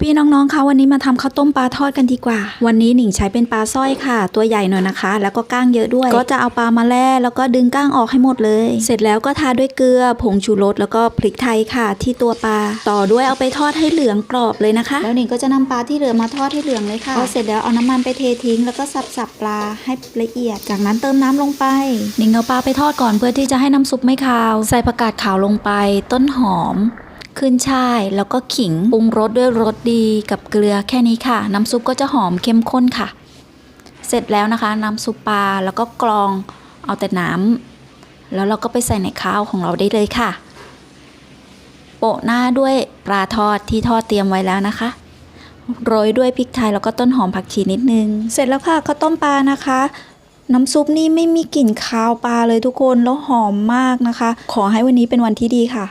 พี่ๆน้องๆคะวันนี้มาทำข้าวต้มปลาทอดกันดีกว่า วันนี้หนิงใช้เป็นปลาสร้อยค่ะ ตัวใหญ่หน่อยนะคะ แล้วก็ก้างเยอะด้วย ก็จะเอาปลามาแล่แล้วก็ดึงก้างออกให้หมดเลย เสร็จแล้วก็ทาด้วยเกลือผงชูรสแล้วก็พริกไทยค่ะ ที่ตัวปลาต่อด้วยเอาไปทอดให้เหลืองกรอบเลยนะคะ แล้วหนิงก็จะนำปลาที่เหลือมาทอดให้เหลืองเลยค่ะพอเสร็จแล้วเอาน้ำมันไปเททิ้ง แล้วก็สับๆปลาให้ละเอียด จากนั้นเติมน้ำลงไปหนิงเอาปลาไปทอดก่อนเพื่อที่จะให้น้ำซุปไม่คาว ใส่ผักกาดขาวลงไป ต้นหอม ขึ้นช่ายแล้วก็ขิงปรุงรสด้วยรสดีกับเกลือแค่นี้ค่ะ น้ำซุปก็จะหอมเข้มข้นค่ะ เสร็จแล้วนะคะ น้ำซุปปลาแล้วก็กรองเอาแต่น้ำแล้วเราก็ไปใส่ในข้าวของเราได้เลยค่ะ โปะหน้าด้วยปลาทอดที่ทอดเตรียมไว้แล้วนะคะโรยด้วยพริกไทยแล้วก็ต้นหอมผักชีนิดนึง เสร็จแล้วค่ะข้าวต้มปลานะคะ น้ำซุปนี่ไม่มีกลิ่นคาวปลาเลยทุกคนแล้วหอมมากนะคะ ขอให้วันนี้เป็นวันที่ดีค่ะ